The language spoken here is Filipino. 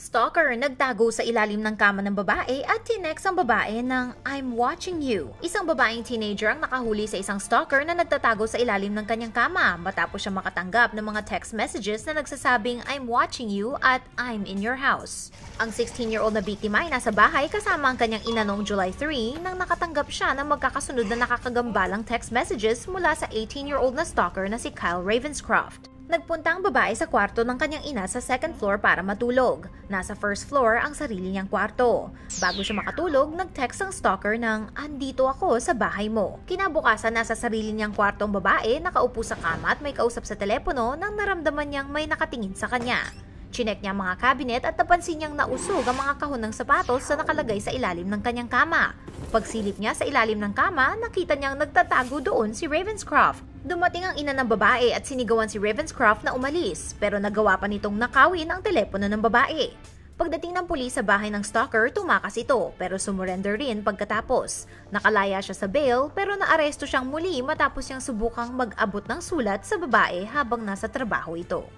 Stalker nagtago sa ilalim ng kama ng babae at tinext ang babae ng I'm watching you. Isang babaeng teenager ang nakahuli sa isang stalker na nagtatago sa ilalim ng kanyang kama matapos siya makatanggap ng mga text messages na nagsasabing I'm watching you at I'm in your house. Ang 16-year-old na biktima ay nasa bahay kasama ang kanyang ina noong July 3 nang nakatanggap siya ng magkakasunod na nakakagambalang text messages mula sa 18-year-old na stalker na si Kyle Ravenscroft. Nagpunta ang babae sa kwarto ng kanyang ina sa second floor para matulog. Nasa first floor ang sarili niyang kwarto. Bago siya makatulog, nag-text ang stalker ng, Andito ako sa bahay mo. Kinabukasan nasa sarili niyang kwarto ang babae, nakaupo sa kama at may kausap sa telepono nang naramdaman niyang may nakatingin sa kanya. Chinek niya ang mga cabinet at napansin niyang nausog ang mga kahon ng sapatos na nakalagay sa ilalim ng kanyang kama. Pagsilip niya sa ilalim ng kama, nakita niyang nagtatago doon si Ravenscroft. Dumating ang ina ng babae at sinigawan si Ravenscroft na umalis pero nagawa pa nitong nakawin ang telepono ng babae. Pagdating ng pulis sa bahay ng stalker, tumakas ito pero sumurrender rin pagkatapos. Nakalaya siya sa bail pero naaresto siyang muli matapos siyang subukang mag-abot ng sulat sa babae habang nasa trabaho ito.